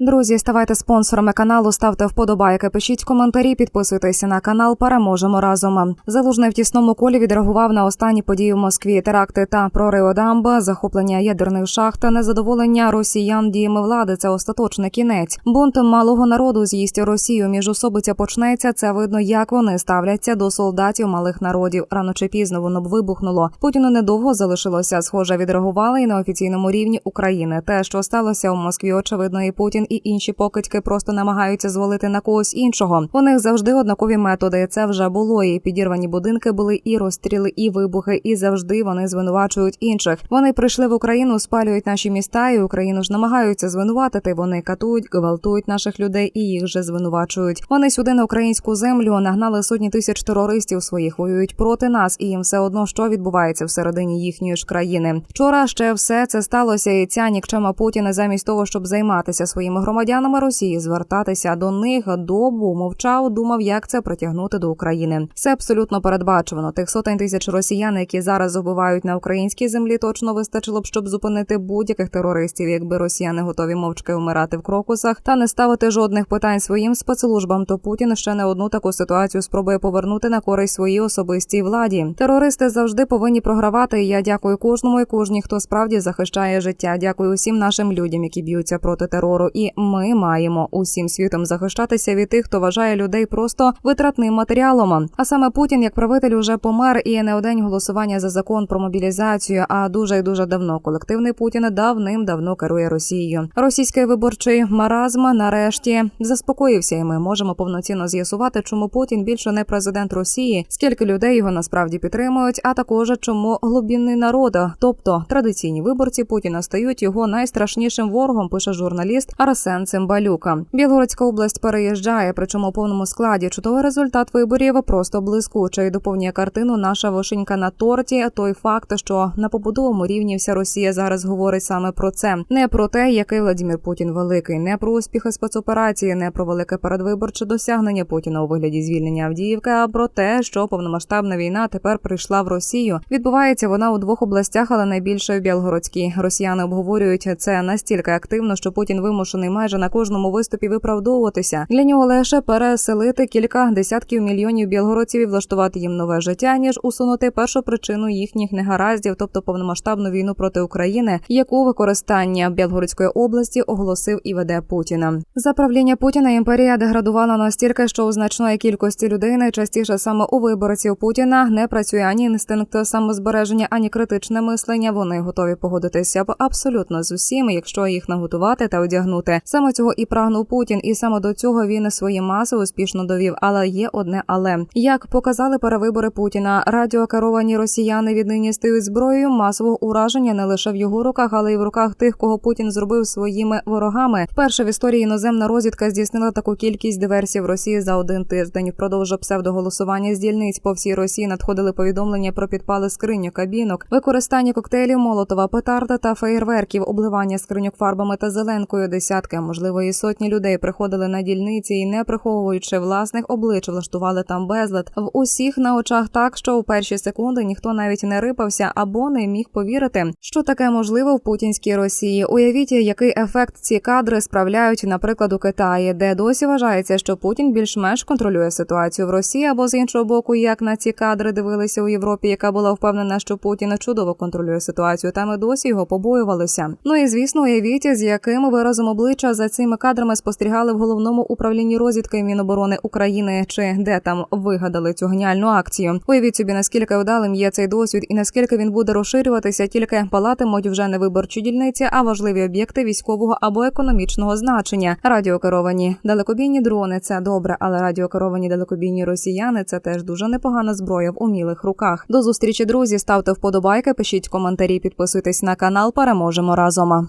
Друзі, ставайте спонсорами каналу, ставте вподобайки, пишіть коментарі, підписуйтеся на канал. Переможемо разом. Залужний в тісному колі відреагував на останні події в Москві. Теракти та прориви дамба, захоплення ядерних шахт незадоволення росіян діями влади. Це остаточний кінець. Бунт малого народу з'їсть Росію. Міжусобиця почнеться. Це видно, як вони ставляться до солдатів малих народів. Рано чи пізно воно б вибухнуло. Путіну недовго залишилося. Схоже, відреагували і на офіційному рівні України. Те, що сталося у Москві, очевидно, і Путін, і інші покидьки просто намагаються звалити на когось іншого. У них завжди однакові методи. Це вже було. І підірвані будинки були, і розстріли, і вибухи. І завжди вони звинувачують інших. Вони прийшли в Україну, спалюють наші міста, і Україну ж намагаються звинуватити. Вони катують, гвалтують наших людей і їх же звинувачують. Вони сюди на українську землю нагнали сотні тисяч терористів своїх, воюють проти нас, і їм все одно що відбувається всередині їхньої ж країни. Вчора ще все це сталося, і ця нікчема Путіна замість того, щоб займатися своїми громадянами Росії, звертатися до них добу мовчав, думав, як це притягнути до України. Все абсолютно передбачено. Тих сотень тисяч росіян, які зараз убивають на українській землі, точно вистачило б, щоб зупинити будь-яких терористів, якби росіяни готові мовчки вмирати в крокусах та не ставити жодних питань своїм спецслужбам. То Путін ще не одну таку ситуацію спробує повернути на користь своїй особистій владі. Терористи завжди повинні програвати. І я дякую кожному і кожній, хто справді захищає життя. Дякую усім нашим людям, які б'ються проти терору. І ми маємо усім світом захищатися від тих, хто вважає людей просто витратним матеріалом. А саме Путін, як правитель, уже помер і не один голосування за закон про мобілізацію. А дуже і дуже давно колективний Путін давним-давно керує Росією. Російський виборчий маразм нарешті заспокоївся, і ми можемо повноцінно з'ясувати, чому Путін більше не президент Росії, скільки людей його насправді підтримують, а також чому глибинний народ, тобто традиційні виборці Путіна стають його найстрашнішим ворогом. Пише журналіст Арсен Цимбалюка. Білгородська область переїжджає, причому у повному складі. Чудовий результат виборів просто блискучий. Доповнює картину наша вишенька на торті. Той факт, що на побудовому рівні вся Росія зараз говорить саме про це, не про те, який Владимир Путін великий, не про успіхи спецоперації, не про велике передвиборче досягнення Путіна у вигляді звільнення Авдіївки, а про те, що повномасштабна війна тепер прийшла в Росію. Відбувається вона у двох областях, але найбільше в Білгородській. Росіяни обговорюють це настільки активно, що Путін вимушений майже на кожному виступі виправдовуватися. Для нього лише переселити кілька десятків мільйонів білгородців і влаштувати їм нове життя, ніж усунути першу причину їхніх негараздів, тобто повномасштабну війну проти України, яку використання Білгородської області оголосив і веде Путіна. За правління Путіна імперія деградувала настільки, що у значної кількості людей найчастіше саме у виборців Путіна не працює ані інстинкт самозбереження, ані критичне мислення. Вони готові погодитися абсолютно з усім, якщо їх наготувати та одягнути. Саме цього і прагнув Путін, і саме до цього він свої маси успішно довів. Але є одне, але як показали перевибори Путіна, радіокеровані росіяни віднині стають зброєю масового ураження не лише в його руках, але й в руках тих, кого Путін зробив своїми ворогами. Вперше в історії іноземна розвідка здійснила таку кількість диверсій в Росії за один тиждень. Впродовж псевдоголосування з дільниць по всій Росії надходили повідомлення про підпали скриню кабінок, використання коктейлів, молотова петарда та феєрверків, обливання скриньок фарбами та зеленкою. Десятки, а можливо, і сотні людей приходили на дільниці і, не приховуючи власних облич, влаштували там безлад в усіх на очах, так що у перші секунди ніхто навіть не рипався або не міг повірити, що таке можливо в путінській Росії. Уявіть, який ефект ці кадри справляють, наприклад, у Китаї, де досі вважається, що Путін більш-менш контролює ситуацію в Росії, або з іншого боку, як на ці кадри дивилися у Європі, яка була впевнена, що Путін чудово контролює ситуацію. Там і досі його побоювалися. Ну і звісно, уявіть, з яким виразом обличчя за цими кадрами спостерігали в головному управлінні розвідки Міноборони України, чи де там вигадали цю геніальну акцію. Уявіть собі, наскільки вдалим є цей досвід, і наскільки він буде розширюватися, тільки палатимуть вже не виборчі дільниці, а важливі об'єкти військового або економічного значення. Радіокеровані далекобійні дрони це добре, але радіокеровані далекобійні росіяни це теж дуже непогана зброя в умілих руках. До зустрічі, друзі. Ставте вподобайки, пишіть коментарі, підписуйтесь на канал. Переможемо разом.